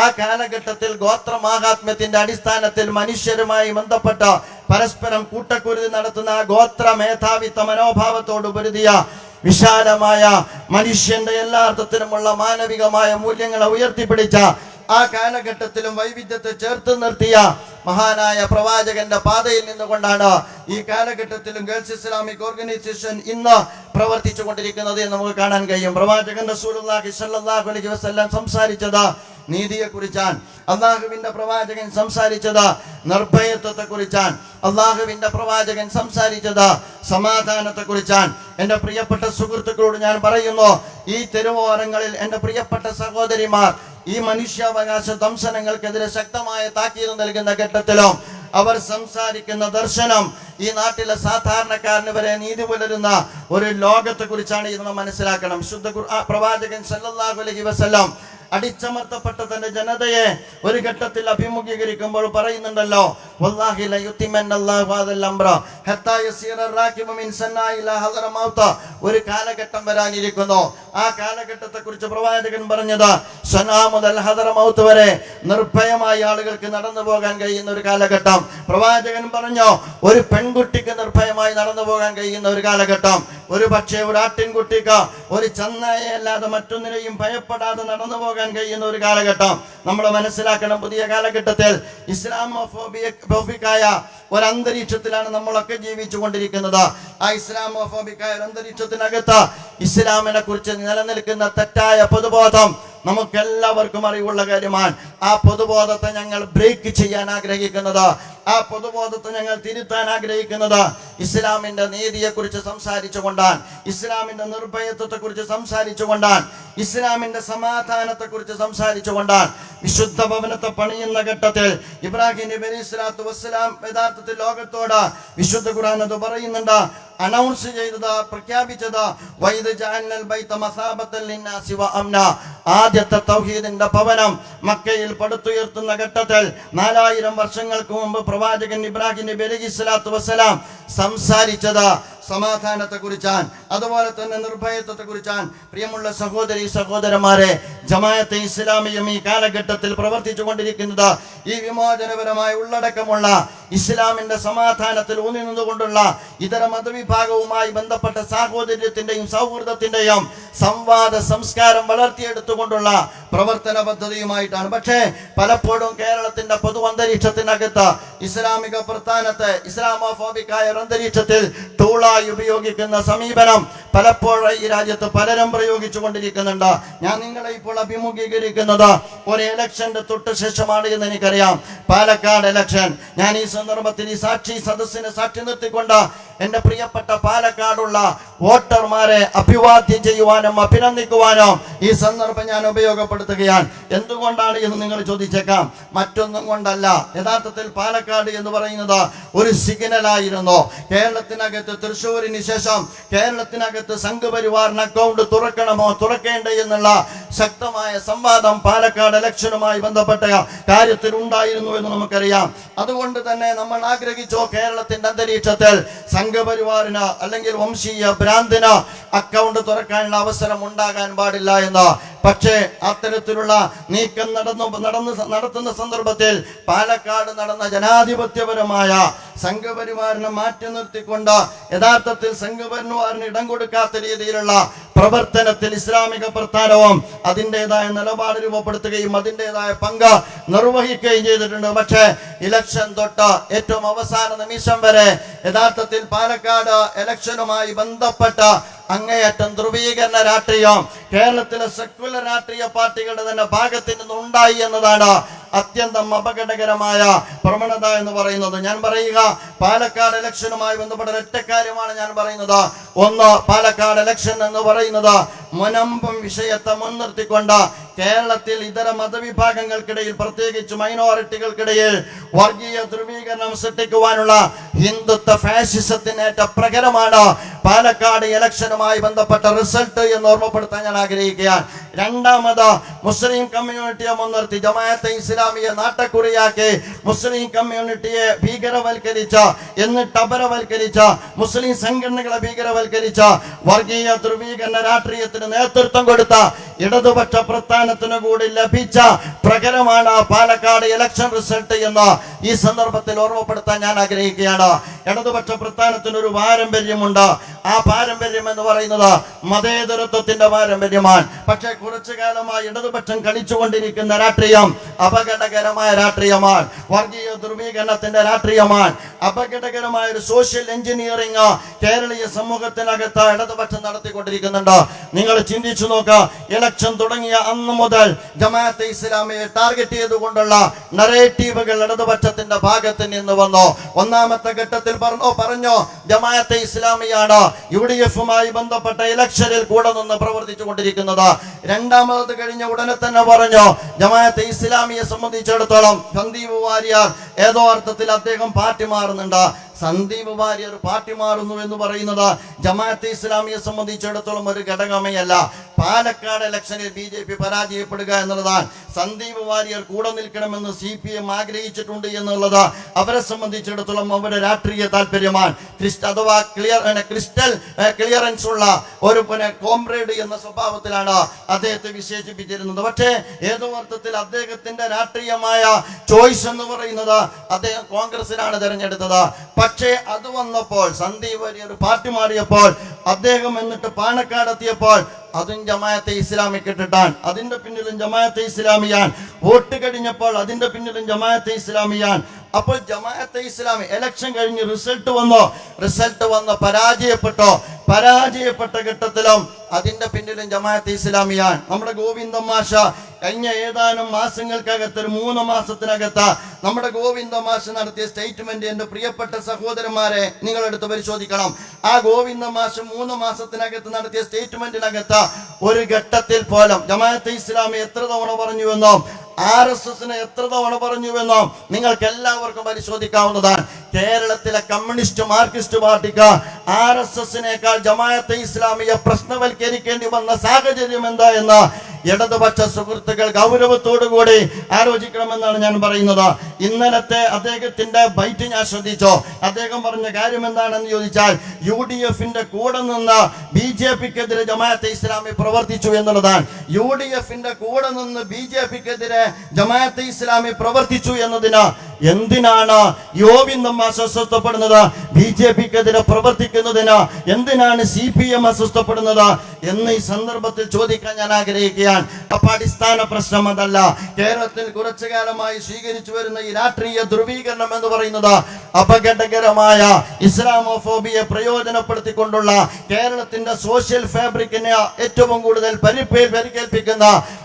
A: ആ കാലഘട്ടത്തിൽ ഗോത്രമാഹാത്മ്യത്തിന്റെ അടിസ്ഥാനത്തിൽ മനുഷ്യരുമായി ബന്ധപ്പെട്ട പരസ്പരം കൂട്ടക്കുരുതി നടത്തുന്ന ഗോത്ര മേധാവിത്വ മനോഭാവത്തോട് പൊരുതിയ വിശാലമായ മനുഷ്യന്റെ എല്ലാ അർത്ഥത്തിലുമുള്ള മാനവികമായ മൂല്യങ്ങളെ ഉയർത്തിപ്പിടിച്ച ആ കാലഘട്ടത്തിലും വൈവിധ്യത്തെ ചേർത്ത് നിർത്തിയ മഹാനായ പ്രവാചകന്റെ പാതയിൽ നിന്നുകൊണ്ടാണ് ഈ കാലഘട്ടത്തിലും ഗേൾസ് ഇസ്ലാമിക് ഓർഗനൈസേഷൻ ഇന്ന് പ്രവർത്തിച്ചു കൊണ്ടിരിക്കുന്നത് നമുക്ക് കാണാൻ കഴിയും. പ്രവാചകൻ സ്വല്ലല്ലാഹു അലൈഹി സംസാരിച്ചത് നീതിയെ കുറിച്ചാൻ അള്ളാഹുവിന്റെ പ്രവാചകൻ സംസാരിച്ചത് നിർഭയത്വത്തെ കുറിച്ചാൻ അള്ളാഹുവിന്റെ പ്രവാചകൻ സംസാരിച്ചത് സമാധാനത്തെ കുറിച്ചാൻ എന്റെ പ്രിയപ്പെട്ട സുഹൃത്തുക്കളോട് ഞാൻ പറയുന്നു ഈ തെരുവോരങ്ങളിൽ എന്റെ പ്രിയപ്പെട്ട സഹോദരിമാർ ഈ മനുഷ്യാവകാശ ദംശനങ്ങൾക്കെതിരെ ശക്തമായ താക്കീത് നൽകുന്ന ഘട്ടത്തിലും അവർ സംസാരിക്കുന്ന ദർശനം ഈ നാട്ടിലെ സാധാരണക്കാരന് വരെ നീതി പുലരുന്ന ഒരു ലോകത്തെ കുറിച്ചാണ് ഇത് നാം മനസ്സിലാക്കണം. ശുദ്ധ പ്രവാചകൻ സല്ലല്ലാഹു അലൈഹി വസല്ലം അടിച്ചമർത്തപ്പെട്ട തന്റെ ജനതയെ ഒരു ഘട്ടത്തിൽ അഭിമുഖീകരിക്കുമ്പോൾ പറയുന്നുണ്ടല്ലോ ഒരു കാലഘട്ടം വരാനിരിക്കുന്നു. ആ കാലഘട്ടത്തെ കുറിച്ച് പ്രവാചകൻ പറഞ്ഞത് സനാ മുതൽ ഹദറ മൗത്ത് വരെ നിർഭയമായി ആളുകൾക്ക് നടന്നു പോകാൻ കഴിയുന്ന ഒരു കാലഘട്ടം. പ്രവാചകൻ പറഞ്ഞു ഒരു പെൺകുട്ടിക്ക് നിർഭയമായി നടന്നു പോകാൻ കഴിയുന്ന ഒരു കാലഘട്ടം. ഒരു പക്ഷേ ഒരു ആട്ടിൻകുട്ടിക്ക് ഒരു ചന്നയെ അല്ലാതെ മറ്റൊന്നിനെയും ഭയപ്പെടാതെ നടന്നു പോകാൻ കഴിയുന്ന ഒരു കാലഘട്ടം. നമ്മൾ മനസ്സിലാക്കണം പുതിയ കാലഘട്ടത്തിൽ ഇസ്ലാമോഫോബിക്കായ ഒരു അന്തരീക്ഷത്തിലാണ് നമ്മളൊക്കെ ജീവിച്ചു കൊണ്ടിരിക്കുന്നത് ആ ഇസ്ലാമോഫോബിക്കായ അന്തരീക്ഷത്തിനകത്ത് ഇസ്ലാമിനെ കുറിച്ച് നിലനിൽക്കുന്ന തെറ്റായ പൊതുബോധം നമുക്കെല്ലാവർക്കും അറിവുള്ള കാര്യമാണ്. ആ പൊതുബോധത്തെ ഞങ്ങൾ ബ്രേക്ക് ചെയ്യാൻ ആഗ്രഹിക്കുന്നത്. ആ പൊതുബോധത്തെ ഞങ്ങൾ തിരുത്താൻ ആഗ്രഹിക്കുന്നത് ഇസ്ലാമിന്റെ നീതിയെക്കുറിച്ച് സംസാരിച്ചുകൊണ്ടാണ് ഇസ്ലാമിന്റെ നിർഭയത്വത്തെക്കുറിച്ച് സംസാരിച്ചുകൊണ്ടാണ് ഇസ്ലാമിന്റെ സമാധാനത്തെക്കുറിച്ച് സംസാരിച്ചുകൊണ്ടാണ്. വിശുദ്ധ ഭവനത്തെ പണിയുന്ന ഘട്ടത്തിൽ ഇബ്രാഹിം നബി അലൈഹി സ്വലാത്തു വസ്സലാം യഥാർത്ഥത്തിൽ ലോകത്തോട് വിശുദ്ധ ഖുർആൻ അത് പറയുന്നുണ്ട്. അനൗൺസ് ചെയ്തത് പ്രഖ്യാപിച്ചത് ആദ്യത്തെ തൗഹീദിന്റെ ഭവനം മക്കയിൽ പടുത്തുയർത്തുന്ന ഘട്ടത്തിൽ നാലായിരം വർഷങ്ങൾക്ക് മുമ്പ് പ്രവാചകൻ ഇബ്രാഹിം നബി അലഹി സ്വലാത്തു വസ്സലാം സംസാരിച്ചത്. സമാധാനത്തെ കുറിച്ചാൻ അതുപോലെ തന്നെ നിർഭയത്വത്തെ കുറിച്ചാൻ പ്രിയമുള്ള സഹോദരി സഹോദരന്മാരെ ജമായത്തെ ഇസ്ലാമിയും ഈ കാലഘട്ടത്തിൽ പ്രവർത്തിച്ചു കൊണ്ടിരിക്കുന്നത് ഈ വിമോചനപരമായ ഉള്ളടക്കമുള്ള ഇസ്ലാമിന്റെ സമാധാനത്തിൽ ഊന്നി നിന്നുകൊണ്ടുള്ള ഇതര മതവിഭാഗവുമായി ബന്ധപ്പെട്ട സാഹോദര്യത്തിന്റെയും സൗഹൃദത്തിന്റെയും സംവാദ സംസ്കാരം വളർത്തിയെടുത്തുകൊണ്ടുള്ള പ്രവർത്തന പദ്ധതിയുമായിട്ടാണ്. പക്ഷേ പലപ്പോഴും കേരളത്തിന്റെ പൊതു അന്തരീക്ഷത്തിനകത്ത് ഇസ്ലാമിക പ്രസ്ഥാനത്തെ ഇസ്ലാമോഫോബിക്കായ ഒരു അന്തരീക്ഷത്തിൽ ടൂളായി ഉപയോഗിക്കുന്ന സമീപനം പലപ്പോഴും ഈ രാജ്യത്ത് പലരും പ്രയോഗിച്ചു കൊണ്ടിരിക്കുന്നുണ്ട് ഞാൻ നിങ്ങളെ ഇപ്പോൾ അഭിമുഖീകരിക്കുന്നത് ഒരു ഇലക്ഷന്റെ തൊട്ട് ശേഷമാണ് എന്ന് എനിക്കറിയാം. പാലക്കാട് ഇലക്ഷൻ ഞാൻ ഈ സന്ദർഭത്തിൽ ഈ സാക്ഷി സദസ്സിനെ സാക്ഷി നിർത്തിക്കൊണ്ട് എന്റെ പ്രിയപ്പെട്ട പാലക്കാടുള്ള വോട്ടർമാരെ അഭിവാദ്യം ചെയ്യുവാനും അഭിനന്ദിക്കുവാനും ഈ സന്ദർഭം ഞാൻ ഉപയോഗപ്പെടുത്തുകയാണ്. എന്തുകൊണ്ടാണ് എന്ന് നിങ്ങൾ ചോദിച്ചേക്കാം. മറ്റൊന്നും കൊണ്ടല്ല. യഥാർത്ഥത്തിൽ പാലക്കാട് എന്ന് പറയുന്നത് ഒരു സിഗ്നലായിരുന്നു കേരളത്തിനകത്ത് തൃശ്ശൂരിന് ശേഷം കേരളത്തിനകത്ത് സംഘപരിവാറിന് അക്കൗണ്ട് തുറക്കണമോ? തുറക്കേണ്ടേ എന്നുള്ള ശക്തമായ സംവാദം പാലക്കാട് ഇലക്ഷനുമായി ബന്ധപ്പെട്ട കാര്യത്തിൽ ഉണ്ടായിരുന്നു എന്ന് നമുക്കറിയാം. അതുകൊണ്ട് തന്നെ നമ്മൾ ആഗ്രഹിച്ചോ കേരളത്തിന്റെ അന്തരീക്ഷത്തിൽ സംഘപരിവാറിന് അല്ലെങ്കിൽ വംശീയ ഭ്രാന്തിന് അക്കൗണ്ട് തുറക്കാനുള്ള അവസരം ഉണ്ടാകാൻ പാടില്ല എന്ന്. പക്ഷേ അത്തരത്തിലുള്ള നീക്കം നടന്നു നടന്ന് നടത്തുന്ന സന്ദർഭത്തിൽ പാലക്കാട് നടന്ന ജനാധിപത്യപരമായ സംഘപരിവാറിനെ മാറ്റി നിർത്തിക്കൊണ്ട് യഥാർത്ഥത്തിൽ സംഘപരിവാറിന് ഇടം കൊടുക്കാത്ത രീതിയിലുള്ള പ്രവർത്തനത്തിൽ ഇസ്ലാമിക പ്രസ്ഥാനവും അതിന്റെതായ നിലപാട് രൂപപ്പെടുത്തുകയും അതിന്റെതായ പങ്ക് നിർവഹിക്കുകയും ചെയ്തിട്ടുണ്ട്. പക്ഷേ ഇലക്ഷൻ തൊട്ട് ഏറ്റവും അവസാന നിമിഷം വരെ യഥാർത്ഥത്തിൽ പാലക്കാട് ഇലക്ഷനുമായി ബന്ധപ്പെട്ട അങ്ങേയറ്റം ധ്രുവീകരണ രാഷ്ട്രീയം കേരളത്തിലെ സെക്യുലർ രാഷ്ട്രീയ പാർട്ടികളുടെ തന്നെ ഭാഗത്ത് നിന്ന് ഉണ്ടായി എന്നതാണ് അത്യന്തം അപകടകരമായ പ്രവണത എന്ന് പറയുന്നത്. ഞാൻ പറയുക പാലക്കാട് ഇലക്ഷനുമായി ബന്ധപ്പെട്ട ഒരൊറ്റ കാര്യമാണ് ഞാൻ പറയുന്നത്. ഒന്ന് പാലക്കാട് ഇലക്ഷൻ എന്ന് പറയുന്നത് മുനമ്പും വിഷയത്തെ മുൻനിർത്തിക്കൊണ്ട് കേരളത്തിൽ ഇതര മതവിഭാഗങ്ങൾക്കിടയിൽ പ്രത്യേകിച്ച് മൈനോറിറ്റികൾക്കിടയിൽ വർഗീയ ധ്രുവീകരണം സൃഷ്ടിക്കുവാനുള്ള ഹിന്ദുത്വ ഫാഷിസത്തിനേറ്റ പ്രകരമാണ് പാലക്കാട് ഇലക്ഷനുമായി ബന്ധപ്പെട്ട റിസൾട്ട് എന്ന് ഓർമ്മപ്പെടുത്താൻ ഞാൻ ആഗ്രഹിക്കുകയാണ്. രണ്ടാമത് മുസ്ലിം കമ്മ്യൂണിറ്റിയെ മുൻനിർത്തി ജമാഅത്തെ ഇസ്ലാമിയെ നാട്ടക്കുറിയാക്കി മുസ്ലിം കമ്മ്യൂണിറ്റിയെ ഭീകരവൽക്കരിച്ച എന്നിട്ട് അപരവൽക്കരിച്ച മുസ്ലിം സംഘടനകളെ ഭീകരവൽക്കരിച്ച വർഗീയ ധ്രുവീകരണ രാഷ്ട്രീയത്തിന് നേതൃത്വം കൊടുത്ത ഇടതുപക്ഷ പ്രസ്ഥാനത്തിനു കൂടി ലഭിച്ച പ്രകരമാണ് പാലക്കാട് ഇലക്ഷൻ റിസൾട്ട് എന്ന് ഈ സന്ദർഭത്തിൽ ഓർമ്മപ്പെടുത്താൻ ഞാൻ ആഗ്രഹിക്കുകയാണ്. ഇടതുപക്ഷ പ്രസ്ഥാനത്തിന് ഒരു പാരമ്പര്യമുണ്ട്. ആ പാരമ്പര്യം എന്ന് പറയുന്നത് മതേതരത്വത്തിന്റെ പാരമ്പര്യമാണ്. പക്ഷേ കുറച്ചു കാലമായി ഇടതുപക്ഷം കളിച്ചുകൊണ്ടിരിക്കുന്ന രാഷ്ട്രീയം അപകടകരമായ രാഷ്ട്രീയമാണ്. വർഗീയ ധ്രുവീകരണത്തിന്റെ രാഷ്ട്രീയമാണ്. അപകടകരമായ ഒരു സോഷ്യൽ എഞ്ചിനീയറിംഗ് കേരളീയ സമൂഹത്തിനകത്ത് ഇടതുപക്ഷം നടത്തിക്കൊണ്ടിരിക്കുന്നുണ്ട്. നിങ്ങൾ ചിന്തിച്ചു നോക്കുക ഇലക്ഷൻ തുടങ്ങിയ അന്ന് മുതൽ ജമാഅത്തെ ഇസ്ലാമിയെ ടാർഗറ്റ് ചെയ്തുകൊണ്ടുള്ള നരേറ്റീവുകൾ ഇടതുപക്ഷത്തിന്റെ ഭാഗത്ത് നിന്ന് വന്നു. ഒന്നാമത്തെ ഘട്ടത്തിൽ പറഞ്ഞു പറഞ്ഞു ജമാഅത്തെ ഇസ്ലാമിയാണ് യു ഡി എഫുമായി ബന്ധപ്പെട്ട ഇലക്ഷനിൽ കൂടെ നിന്ന് പ്രവർത്തിച്ചു കൊണ്ടിരിക്കുന്നത് രണ്ടാമത് കഴിഞ്ഞ ഉടനെ തന്നെ പറഞ്ഞു ജമാഅത്തെ ഇസ്ലാമിയെ സംബന്ധിച്ചിടത്തോളം സന്ദീപ് വാര്യർ ഏതോ അർത്ഥത്തിൽ അദ്ദേഹം പാർട്ടി മാറുന്നുണ്ട്. സന്ദീപ് വാര്യർ പാർട്ടി മാറുന്നു എന്ന് പറയുന്നത് ജമാഅത്തെ ഇസ്ലാമിയെ സംബന്ധിച്ചിടത്തോളം ഒരു ഘടകമേ അല്ല. പാലക്കാട് ഇലക്ഷനിൽ ബി ജെ പി പരാജയപ്പെടുക എന്നുള്ളതാണ്. സന്ദീപ് വാര്യർ കൂടെ നിൽക്കണമെന്ന് സി പി എം ആഗ്രഹിച്ചിട്ടുണ്ട് എന്നുള്ളത് അവരെ സംബന്ധിച്ചിടത്തോളം അവരുടെ രാഷ്ട്രീയ താല്പര്യമാണ്. ക്രിസ്റ്റ് അഥവാ ക്ലിയർ ക്രിസ്റ്റൽ ക്ലിയറൻസ് ഉള്ള ഒരു പിന്നെ കോംറേഡ് എന്ന സ്വഭാവത്തിലാണ് അദ്ദേഹത്തെ വിശേഷിപ്പിച്ചിരുന്നത്. പക്ഷേ ഏതോ അർത്ഥത്തിൽ അദ്ദേഹത്തിന്റെ രാഷ്ട്രീയമായ ചോയ്സ് എന്ന് പറയുന്നത് അദ്ദേഹം കോൺഗ്രസിലാണ് തിരഞ്ഞെടുത്തത്. പക്ഷേ അത് വന്നപ്പോൾ സന്ദീപ് വാര്യർ പാർട്ടി മാറിയപ്പോൾ അദ്ദേഹം എന്നിട്ട് പാണക്കാട് എത്തിയപ്പോൾ അതും ജമാഅത്തെ ഇസ്ലാമിക്ക് ഇട്ടിട്ടാണ്. അതിന്റെ പിന്നിലും ജമാഅത്തെ ഇസ്ലാമിയാൻ വോട്ട് കഴിഞ്ഞപ്പോൾ അതിന്റെ പിന്നിലും ജമാഅത്തെ ഇസ്ലാമിയാൻ അപ്പോൾ ജമാഅത്തെ ഇസ്ലാമി ഇലക്ഷൻ കഴിഞ്ഞ് റിസൾട്ട് വന്നോ. റിസൾട്ട് വന്ന് പരാജയപ്പെട്ടോ? പരാജയപ്പെട്ട ഘട്ടത്തിലും അതിന്റെ പിന്നിലും ജമാഅത്തെ ഇസ്ലാമിയാണ്. നമ്മുടെ ഗോവിന്ദൻ മാഷ കഴിഞ്ഞ ഏതാനും മാസങ്ങൾക്കകത്ത് ഒരു മൂന്ന് മാസത്തിനകത്ത് നമ്മുടെ ഗോവിന്ദ മാഷ നടത്തിയ സ്റ്റേറ്റ്മെന്റ് എന്റെ പ്രിയപ്പെട്ട സഹോദരന്മാരെ നിങ്ങളെടുത്ത് പരിശോധിക്കണം. ആ ഗോവിന്ദ മാഷ് മൂന്ന് മാസത്തിനകത്ത് നടത്തിയ സ്റ്റേറ്റ്മെന്റിനകത്ത് ഒരു ഘട്ടത്തിൽ പോലും ജമാഅത്തെ ഇസ്ലാമി എത്ര തവണ പറഞ്ഞുവെന്നോ ആർ എസ് എസിന് എത്ര തവണ പറഞ്ഞുവെന്നോ നിങ്ങൾക്ക് എല്ലാവർക്കും പരിശോധിക്കാവുന്നതാണ്. കേരളത്തിലെ കമ്മ്യൂണിസ്റ്റ് മാർക്സിസ്റ്റ് പാർട്ടിക്ക് ആർ എസ് എസിനേക്കാൾ ജമാഅത്തെ ഇസ്ലാമിയെ പ്രശ്നവൽക്കരിക്കേണ്ടി വന്ന സാഹചര്യം എന്താ എന്ന് ഇടതുപക്ഷ സുഹൃത്തുക്കൾ ഗൗരവത്തോടുകൂടി ആലോചിക്കണമെന്നാണ് ഞാൻ പറയുന്നത്. ഇന്നലത്തെ അദ്ദേഹത്തിന്റെ ബൈറ്റ് ഞാൻ ശ്രദ്ധിച്ചോ? അദ്ദേഹം പറഞ്ഞ കാര്യം എന്താണെന്ന് ചോദിച്ചാൽ യു ഡി എഫിന്റെ കൂടെ നിന്ന് ബി ജെ പിക്കെതിരെ ജമാഅത്തെ ഇസ്ലാമി പ്രവർത്തിച്ചു എന്നുള്ളതാണ്. യു ഡി എഫിന്റെ കൂടെ നിന്ന് ബി ജെ പിക്കെതിരെ ജമാഅത്തെ ഇസ്ലാമി പ്രവർത്തിച്ചു എന്നതിന് എന്തിനാണ് യോവിൻ നമ്മ അസ്വസ്ഥപ്പെടുന്നത്? ബി ജെ പിക്കെതിരെ പ്രവർത്തിക്കുന്നതിന് എന്തിനാണ് സി പി എം അസ്വസ്ഥപ്പെടുന്നത്? എന്ന് ഈ സന്ദർഭത്തിൽ ചോദിക്കാൻ ഞാൻ ആഗ്രഹിക്കുകയാണ്. അപ്പൊ അടിസ്ഥാന പ്രശ്നം അതല്ല. കേരളത്തിൽ കുറച്ചു കാലമായി സ്വീകരിച്ചു വരുന്ന ഈ രാഷ്ട്രീയ ധ്രുവീകരണം എന്ന് പറയുന്നത് അപകടകരമായ ഇസ്ലാമോഫോബിയെ പ്രയോജനപ്പെടുത്തിക്കൊണ്ടുള്ള കേരളത്തിന്റെ സോഷ്യൽ ഫാബ്രിക്കിനെ ഏറ്റവും കൂടുതൽ പരിപ്പേൽ പരിക്കേൽപ്പിക്കുന്ന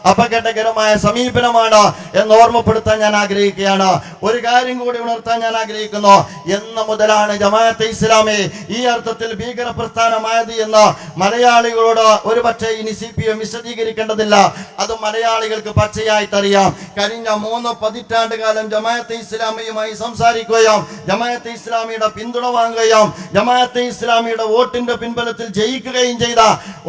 A: അപകടകരമായ സമീപനമാണ് എന്ന് ഓർമ്മപ്പെടുത്താൻ ഞാൻ ആഗ്രഹിക്കുകയാണ്. ഒരു കാര്യം കൂടി ഉണർത്താൻ ഞാൻ ആഗ്രഹിക്കുന്നു. എന്ന മുതലാണ് ജമാഅത്തെ ഇസ്ലാമി ഈ അർത്ഥത്തിൽ ഭീകര പ്രസ്ഥാനമായത് എന്ന് മലയാളികളോട് ഒരു പക്ഷേ ഇനി സി പി എം വിശദീകരിക്കേണ്ടതില്ല. അത് മലയാളികൾക്ക് പച്ചയായിട്ടറിയാം. കഴിഞ്ഞ മൂന്ന് പതിറ്റാണ്ട് കാലം ജമാഅത്തെ ഇസ്ലാമിയുമായി സംസാരിക്കുകയും ജമാഅത്തെ ഇസ്ലാമിയുടെ പിന്തുണ വാങ്ങുകയും ജമാഅത്തെ ഇസ്ലാമിയുടെ വോട്ടിന്റെ പിൻബലത്തിൽ ജയിക്കുകയും ചെയ്ത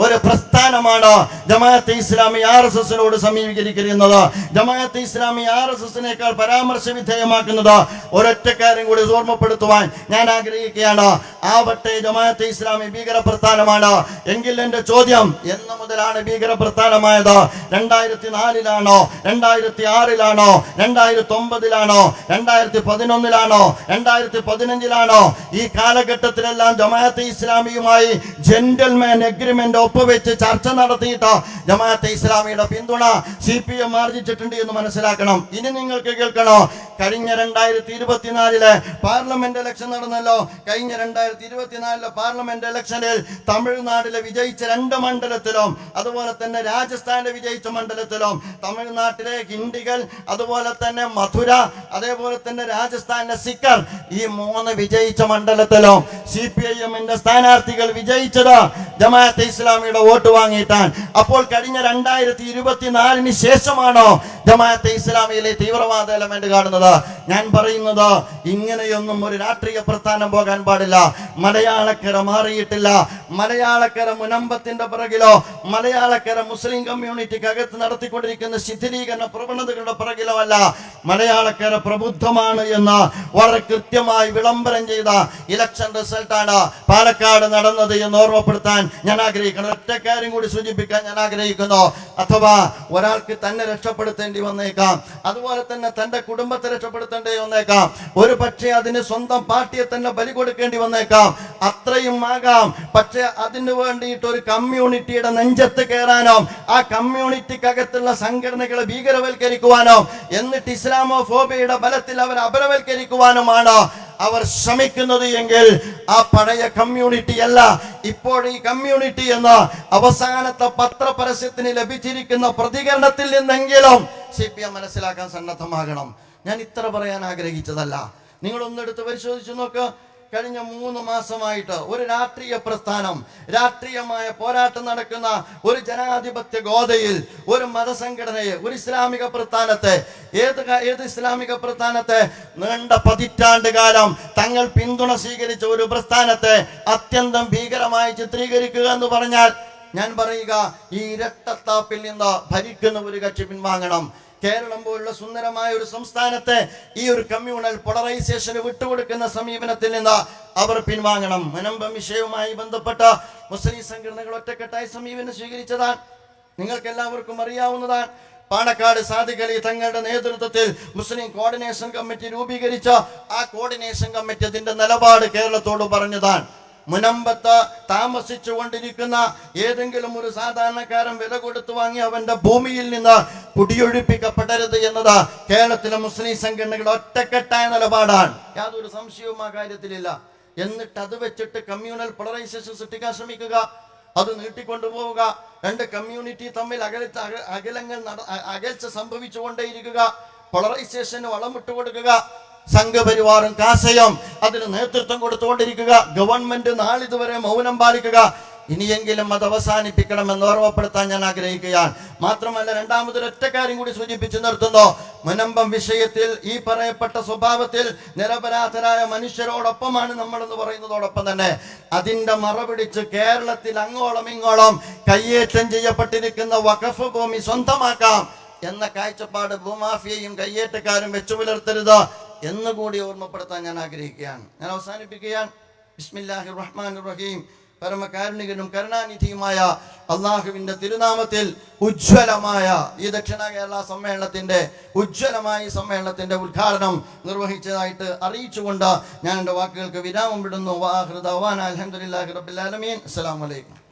A: ഒരു പ്രസ്ഥാനമാണ് ജമാഅത്തെ ഇസ്ലാമി ആർ എസ് എസിനോട് സമീപിക്കുന്നത് ജമാഅത്തെ ഇസ്ലാമി ആർ എസ് എസിനേക്കാൾ പരാമർശ വിധേയമാക്കുന്നത് ഒരൊറ്റ കാര്യം കൂടി ഓർമ്മപ്പെടുത്തുവാൻ ഞാൻ ആഗ്രഹിക്കുകയാണ്. ആവട്ടെ ജമാഅത്തെ ഇസ്ലാമി ഭീകര പ്രസ്ഥാനമാണ് എങ്കിൽ എന്റെ ചോദ്യം എന്ന് മുതലാണ് ഭീകര പ്രസ്ഥാനമായത് രണ്ടായിരത്തി നാലിലാണോ രണ്ടായിരത്തി ആറിലാണോ രണ്ടായിരത്തി ഒമ്പതിലാണോ രണ്ടായിരത്തി പതിനൊന്നിലാണോ രണ്ടായിരത്തി പതിനഞ്ചിലാണോ ഈ കാലഘട്ടത്തിലെല്ലാം ജമാഅത്തെ ഇസ്ലാമിയുമായി ജെന്റൽമാൻ അഗ്രിമെന്റ് ഒപ്പുവെച്ച് ചർച്ച നടത്തിയിട്ട് ജമാഅത്തെ ഇസ്ലാമിയുടെ പിന്തുണ സി പി എം ആർജിച്ചിട്ടുണ്ട് എന്ന് മനസ്സിലാക്കണം. ഇനി നിങ്ങൾക്ക് കേൾക്കണോ? കഴിഞ്ഞ രണ്ടായിരത്തി ഇരുപത്തിനാലിലെ പാർലമെന്റ് ഇലക്ഷൻ നടന്നല്ലോ. കഴിഞ്ഞ രണ്ടായിരത്തി ഇരുപത്തിനാലിലെ പാർലമെന്റ് ഇലക്ഷനിൽ തമിഴ്നാട്ടിലെ വിജയിച്ച രണ്ട് മണ്ഡലത്തിലും അതുപോലെ തന്നെ രാജസ്ഥാനിലെ വിജയിച്ച മണ്ഡലത്തിലും തമിഴ്നാട്ടിലെ ഹിന്ദികൾ അതുപോലെ തന്നെ മധുര അതേപോലെ തന്നെ രാജസ്ഥാനിലെ സിക്കർ ഈ മൂന്ന് വിജയിച്ച മണ്ഡലത്തിലും സി പി ഐ എമ്മിന്റെ സ്ഥാനാർത്ഥികൾ വിജയിച്ചത് ജമാഅത്തെ ഇസ്ലാമിയുടെ വോട്ട് വാങ്ങിയിട്ടാണ്. അപ്പോൾ കഴിഞ്ഞ രണ്ടായിരത്തി ഇരുപത്തിനാലിന് ശേഷമാണോ ജമാഅത്തെ ഇസ്ലാമിയിലെ തീവ്രവാദ എലമെന്റ് കാണുന്നത്? ഞാൻ പറയുന്നത് ഇങ്ങനെയൊന്നും ഒരു രാഷ്ട്രീയ പ്രസ്ഥാനം പോകാൻ പാടില്ല. മലയാളക്കര മാറിയിട്ടില്ല. മലയാളക്കര മുനമ്പത്തിന്റെ പിറകിലോ മലയാളക്കര മുസ്ലിം കമ്മ്യൂണിറ്റിക്കകത്ത് നടത്തിക്കൊണ്ടിരിക്കുന്ന ശിഥിലീകരണ പ്രവണതകളുടെ പിറകിലോ അല്ല. മലയാളക്കര പ്രബുദ്ധമാണ് എന്ന് വളരെ കൃത്യമായി വിളംബരം ചെയ്ത ഇലക്ഷൻ റിസൾട്ടാണ് പാലക്കാട് നടന്നത് എന്ന് ഓർമ്മപ്പെടുത്താൻ ഞാൻ ആഗ്രഹിക്കുന്നു. ഒറ്റ കാര്യം കൂടി സൂചിപ്പിക്കാൻ ഞാൻ ആഗ്രഹിക്കുന്നു. അഥവാ ഒരാൾക്ക് തന്നെ രക്ഷപ്പെടുത്തേണ്ടി വന്നേക്കാം. അതുപോലെ തന്നെ തന്റെ കുടുംബത്തെ രക്ഷപ്പെടുത്തേണ്ടി വന്നേക്കാം. ഒരു പക്ഷേ അതിന് സ്വന്തം പാർട്ടിയെ തന്നെ ബലി കൊടുക്കേണ്ടി വന്നേക്കാം. അത്രയും ആകാം. പക്ഷേ അതിനു വേണ്ടിയിട്ട് ഒരു കമ്മ്യൂണിറ്റിയുടെ നെഞ്ചത്ത് കയറാനോ ആ കമ്മ്യൂണിറ്റിക്കകത്തുള്ള സംഘടനകളെ ഭീകരവൽക്കരിക്കുവാനോ എന്നിട്ട് ഇസ്ലാമോ ഫോബിയുടെ ബലത്തിൽ അവർ അപരവൽക്കരിക്കുവാനുമാണ് അവർ ശ്രമിക്കുന്നത് എങ്കിൽ ആ പഴയ കമ്മ്യൂണിറ്റി അല്ല. ഇപ്പോൾ ഈ കമ്മ്യൂണിറ്റി എന്ന അവസാനത്തെ പത്രപരസ്യത്തിന് ലഭിച്ചിരിക്കുന്ന പ്രതികരണത്തിൽ നിന്നെങ്കിലും സി പി എം മനസ്സിലാക്കാൻ സന്നദ്ധമാകണം. ഞാൻ ഇത്ര പറയാൻ ആഗ്രഹിച്ചതല്ല. നിങ്ങൾ ഒന്നെടുത്ത് പരിശോധിച്ചു നോക്ക്. കഴിഞ്ഞ മൂന്ന് മാസമായിട്ട് ഒരു രാഷ്ട്രീയ പ്രസ്ഥാനം രാഷ്ട്രീയമായ പോരാട്ടം നടക്കുന്ന ഒരു ജനാധിപത്യ ഗോതയിൽ ഒരു മതസംഘടനയെ ഒരു ഇസ്ലാമിക പ്രസ്ഥാനത്തെ ഏത് ഏത് ഇസ്ലാമിക പ്രസ്ഥാനത്തെ നീണ്ട പതിറ്റാണ്ട് കാലം തങ്ങൾ പിന്തുണ സ്വീകരിച്ച ഒരു പ്രസ്ഥാനത്തെ അത്യന്തം ഭീകരമായി ചിത്രീകരിക്കുക എന്ന് പറഞ്ഞാൽ ഞാൻ പറയുക ഈ ഇരട്ടത്താപ്പിൽ നിന്ന് ഭരിക്കുന്ന ഒരു കക്ഷി പിൻവാങ്ങണം. കേരളം പോലുള്ള സുന്ദരമായ ഒരു സംസ്ഥാനത്തെ ഈ ഒരു കമ്മ്യൂണൽ പോളറൈസേഷന് വിട്ടുകൊടുക്കുന്ന സമീപനത്തിൽ നിന്ന് അവർ പിൻവാങ്ങണം. മനമ്പം വിഷയവുമായി ബന്ധപ്പെട്ട മുസ്ലിം സംഘടനകൾ ഒറ്റക്കെട്ടായി സമീപനം സ്വീകരിച്ചതാണ്. നിങ്ങൾക്ക് എല്ലാവർക്കും അറിയാവുന്നതാണ്. പാണക്കാട് സാദിഖലി തങ്ങളുടെ നേതൃത്വത്തിൽ മുസ്ലിം കോർഡിനേഷൻ കമ്മിറ്റി രൂപീകരിച്ച ആ കോർഡിനേഷൻ കമ്മിറ്റി അതിന്റെ നിലപാട് കേരളത്തോട് പറഞ്ഞതാണ്. മുനമ്പത്ത് താമസിച്ചു കൊണ്ടിരിക്കുന്ന ഏതെങ്കിലും ഒരു സാധാരണക്കാരൻ വില കൊടുത്തു വാങ്ങി അവന്റെ ഭൂമിയിൽ നിന്ന് കുടിയൊഴിപ്പിക്കപ്പെടരുത് എന്നത് കേരളത്തിലെ മുസ്ലിം സംഘടനകൾ ഒറ്റക്കെട്ടായ നിലപാടാണ്. യാതൊരു സംശയവും ആ കാര്യത്തിലില്ല. എന്നിട്ട് അത് വെച്ചിട്ട് കമ്മ്യൂണൽ പോളറൈസേഷൻ സൃഷ്ടിക്കാൻ ശ്രമിക്കുക അത് നീട്ടിക്കൊണ്ടുപോവുക രണ്ട് കമ്മ്യൂണിറ്റി തമ്മിൽ അകലച്ച അകലങ്ങൾ അകൽച്ച സംഭവിച്ചുകൊണ്ടേയിരിക്കുക പോളറൈസേഷന് വളമിട്ട് കൊടുക്കുക സംഘപരിവാറും കാസയും അതിന് നേതൃത്വം കൊടുത്തുകൊണ്ടിരിക്കുക. ഗവൺമെന്റ് നാളിതുവരെ മൗനം പാലിക്കുക. ഇനിയെങ്കിലും അത് അവസാനിപ്പിക്കണമെന്ന് ഓർമ്മപ്പെടുത്താൻ ഞാൻ ആഗ്രഹിക്കുകയാണ്. മാത്രമല്ല രണ്ടാമതൊരു ഒറ്റ കാര്യം കൂടി സൂചിപ്പിച്ചു നിർത്തുന്നു. മുനമ്പം വിഷയത്തിൽ ഈ പറയപ്പെട്ട സ്വഭാവത്തിൽ നിരപരാധരായ മനുഷ്യരോടൊപ്പമാണ് നമ്മളെന്ന് പറയുന്നതോടൊപ്പം തന്നെ അതിന്റെ മറപിടിച്ച് കേരളത്തിൽ അങ്ങോളം ഇങ്ങോളം കയ്യേറ്റം ചെയ്യപ്പെട്ടിരിക്കുന്ന വഖഫ് ഭൂമി സ്വന്തമാക്കാം എന്ന കാഴ്ചപ്പാട് ഭൂമാഫിയയും കയ്യേറ്റക്കാരും വെച്ചു പുലർത്തരുത്. എന്നുകൂടി ഓർമ്മപ്പെടുത്താൻ ഞാൻ ആഗ്രഹിക്കുകയാണ്. ഞാൻ അവസാനിപ്പിക്കുകയാണ്. ബിസ്മില്ലാഹി റഹ്മാൻ റഹീം പരമകാരുണികനും കരുണാനിധിയുമായ അള്ളാഹുവിന്റെ തിരുനാമത്തിൽ ഉജ്ജ്വലമായ ഈ ദക്ഷിണ കേരള സമ്മേളനത്തിന്റെ ഉജ്ജ്വലമായ ഈ സമ്മേളനത്തിന്റെ ഉദ്ഘാടനം നിർവഹിച്ചതായിട്ട് അറിയിച്ചുകൊണ്ട് ഞാൻ എന്റെ വാക്കുകൾക്ക് വിരാമം വിടുന്നു. വാഹൃദ അലഹമുല്ലാഹി റബ്ബിൽ ആലമീൻ. അസ്സലാമു അലൈക്കും.